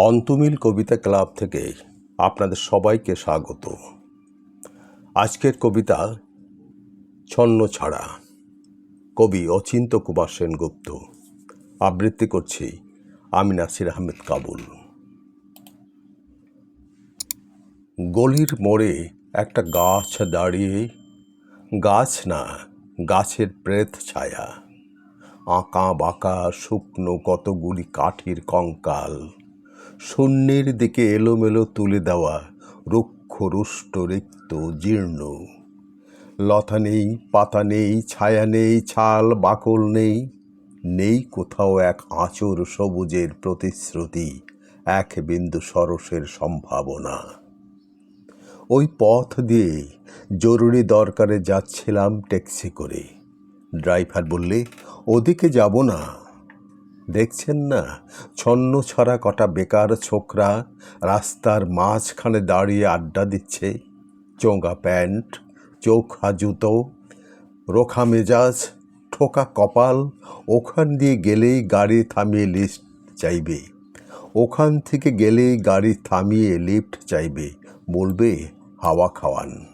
অন্তমিল কবিতা club থেকে আপনাদের সবাইকে স্বাগত। আজকের কবিতা ছন্ন ছাড়া। কবি অচিন্ত কুমার সেনগুপ্ত। আবৃত্তি করছি আমি নাসির আহমেদ কাবুল। গলির মোড়ে একটা গাছ দাঁড়িয়ে, গাছ না, গাছের প্রেত ছায়া। আঁকা বাঁকা শুকনো কতগুলি কাঠির কঙ্কাল। শূন্যের দিকে এলোমেলো তুলে দেওয়া রুক্ষ, রুষ্ট, রিক্ত, জীর্ণ। লতা নেই, পাতা নেই, ছায়া নেই, ছাল, বাকল নেই নেই কোথাও এক আঁচর সবুজের প্রতিশ্রুতি, এক বিন্দু সরসের সম্ভাবনা। ওই পথ দিয়ে জরুরি দরকারে যাচ্ছিলাম ট্যাক্সি করে। ড্রাইভার বললে, ওদিকে যাব না। দেখছেন না? ছন্ন ছড়া কটা বেকার ছোকরা রাস্তার মাঝখানে দাঁড়িয়ে আড্ডা দিচ্ছে। চোঙা প্যান্ট, চোখা জুতো, রোখা মেজাজ, ঠোকা কপাল, ওখান দিয়ে গেলেই গাড়ি থামিয়ে লিফট চাইবে। ওখান থেকে গেলেই গাড়ি থামিয়ে লিফট চাইবে, বলবে, হাওয়া খাওয়ান।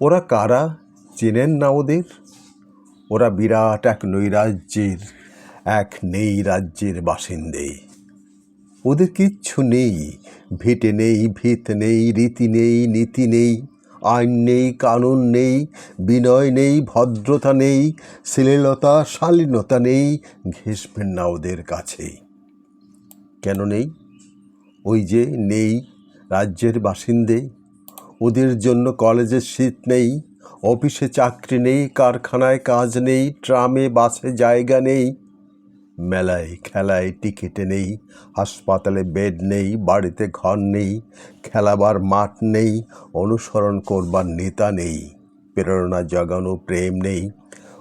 ওরা কারা? চেনেন না ওদের? ওরা বিরাট এক নৈরাজ্যের এক নেই রাজ্যের বাসিন্দে। ওদের কিচ্ছু নেই, ভিটে নেই, ভিত নেই, রীতি নেই, নীতি নেই, আইন নেই, কানুন নেই, বিনয় নেই, ভদ্রতা নেই, শ্লীলতা, শালীনতা নেই ঘেসবেন না ওদের কাছে। কেন নেই? ওই যে নেই রাজ্যের বাসিন্দে। ওদের জন্য কলেজের সিট নেই, অফিসে চাকরি নেই, কারখানায় কাজ নেই, ট্রামে, বাসে জায়গা নেই মেলায়, খেলায় টিকিটে নেই, হাসপাতালে বেড নেই, বাড়িতে ঘর নেই, খেলাবার মাঠ নেই, অনুসরণ করবার নেতা নেই, প্রেরণা জাগানো প্রেম নেই,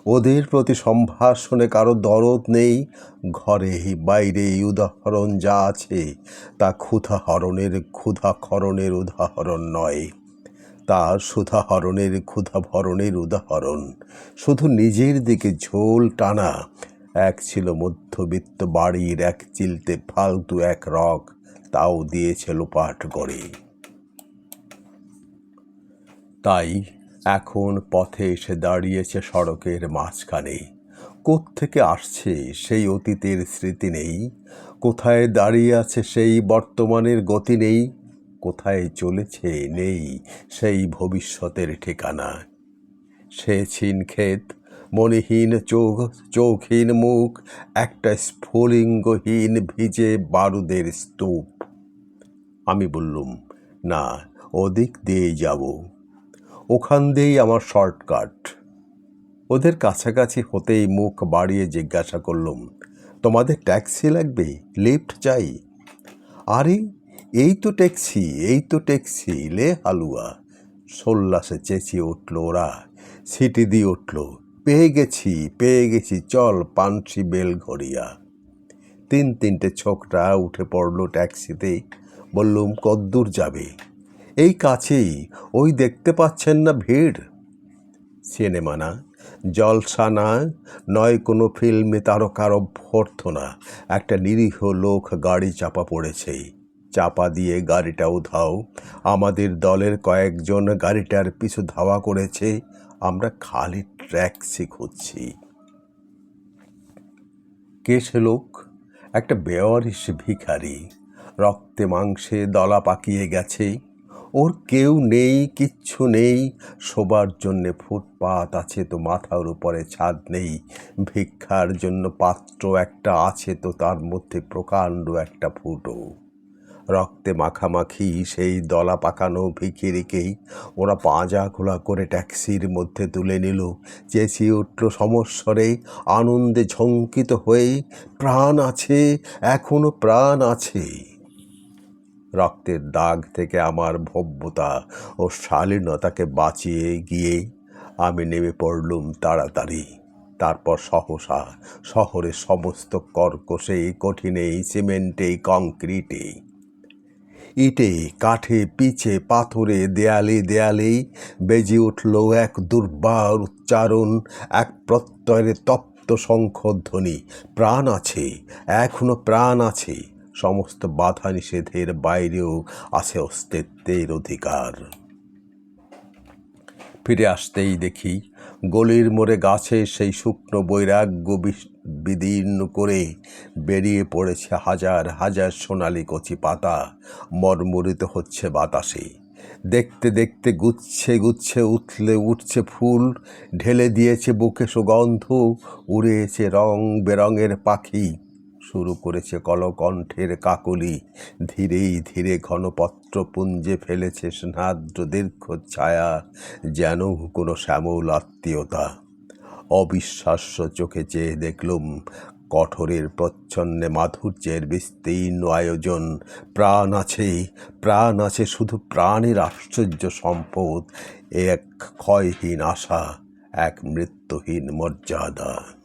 ওদের প্রতি সম্ভাষণে কারও দরদ নেই, ঘরে বাইরে উদাহরণ যা আছে, তা ক্ষুধাহরণের ক্ষুধাখরণের উদাহরণ নয় তার সুধাহরণের ক্ষুধাভরণের উদাহরণ, শুধু নিজের দিকে ঝোল টানা এক ছিল মধ্যবিত্ত বাড়ির এক চিলতে ফালতু এক রক তাও দিয়েছে লোপাট করে তাই এখন পথে এসে দাঁড়িয়েছে সড়কের মাঝখানে। কোত্থেকে আসছে সেই অতীতের স্মৃতি নেই? কোথায় দাঁড়িয়ে আছে সেই বর্তমানের গতি নেই? কোথায় চলেছে নেই সেই ভবিষ্যতের ঠিকানা? সে ছিন মনিহীন চোখ, চোখহীন মুখ, একটা স্ফুলিঙ্গহীন ভিজে বারুদের স্তূপ। আমি বললুম, না, ওদিক দিয়েই যাব। ওখান দিয়েই আমার শর্টকাট। ওদের কাছাকাছি হতেই মুখ বাড়িয়ে জিজ্ঞাসা করলুম, তোমাদের ট্যাক্সি লাগবে? লিফট চাই? আরে, এই তো ট্যাক্সি, এই তো ট্যাক্সি, লে হালুয়া। সোল্লাসে চেঁচিয়ে উঠল ওরা, সিটি দিয়ে উঠল পেয়ে গেছি পেয়ে গেছি, চল পানসি বেল ঘড়িয়া তিন তিনটে ছোকরা উঠে পড়ল ট্যাক্সিতে, বললুম, কদ্দূর যাবে? এই কাছেই, ওই দেখতে পাচ্ছেন না ভিড়? সিনেমা না জলসা না নয় কোনো ফিল্মে তারকার অভ্যর্থনা, একটা নিরীহ লোক গাড়ি চাপা পড়েছে। চাপা দিয়ে গাড়িটা উধাও, আমাদের দলের কয়েকজন গাড়িটার পিছু ধাওয়া করেছে আমরা খালি ট্যাক্সি খুঁজছি কে সে লোক? একটা বেওয়ারিশ ভিখারি। রক্তে মাংসে দলা পাকিয়ে গেছে। ওর কেউ নেই, কিচ্ছু নেই। শোবার জন্যে ফুটপাত আছে তো মাথার উপরে ছাদ নেই। ভিক্ষার জন্য পাত্র একটা আছে তো তার মধ্যে প্রকাণ্ড একটা ফুটো। রক্তে মাখামাখি সেই দলা পাকানো ভিখিরিকেই ওরা পাঁজা খোলা করে ট্যাক্সির মধ্যে তুলে নিল। চেঁচিয়ে উঠল সমস্বরে, আনন্দে ঝঙ্কিত হয়ে প্রাণ আছে, এখনও প্রাণ আছে। রক্তের দাগ থেকে আমার ভব্যতা ও শালীনতাকে বাঁচিয়ে গিয়ে আমি নেমে পড়লুম তাড়াতাড়ি। তারপর সহসা শহরের সমস্ত কর্কশেই কঠিনেই সিমেন্টেই কংক্রিটে ইটে, কাঠে, পিছে, পাথরে, দেয়ালে, দেয়ালেই বেজে উঠল এক দুর্বার উচ্চারণ, এক প্রত্যয়ের তপ্ত শঙ্খধ্বনি। প্রাণ আছে, এখনও প্রাণ আছে, সমস্ত বাধা নিষেধের বাইরেও আছে অস্তিত্বের অধিকার। ফিরে আসতেই দেখি গলির মোড়ে গাছে সেই শুকনো বৈরাগ্য বিদীর্ণ করে বেরিয়ে পড়েছে হাজার হাজার সোনালি কচি পাতা। মর্মরিত হচ্ছে বাতাসে। দেখতে দেখতে গুচ্ছে গুচ্ছে উথলে উঠছে ফুল, ঢেলে দিয়েছে বুকে সুগন্ধ, উড়েছে রং বেরঙের পাখি। শুরু করেছে কলকণ্ঠের কাকলি। ধীরেই ধীরে ঘনপত্র পুঞ্জে ফেলেছে স্নাদ্র দীর্ঘ ছায়া, যেন কোনো শ্যামল আত্মীয়তা। অবিশ্বাস্য চোখে চেয়ে দেখলুম, কঠোরের প্রচ্ছন্নে মাধুর্যের বিস্তীর্ণ আয়োজন। প্রাণ আছে প্রাণ আছে, শুধু প্রাণের আশ্চর্য সম্পদ, এক ক্ষয়হীন আশা, এক মৃত্যুহীন মর্যাদা।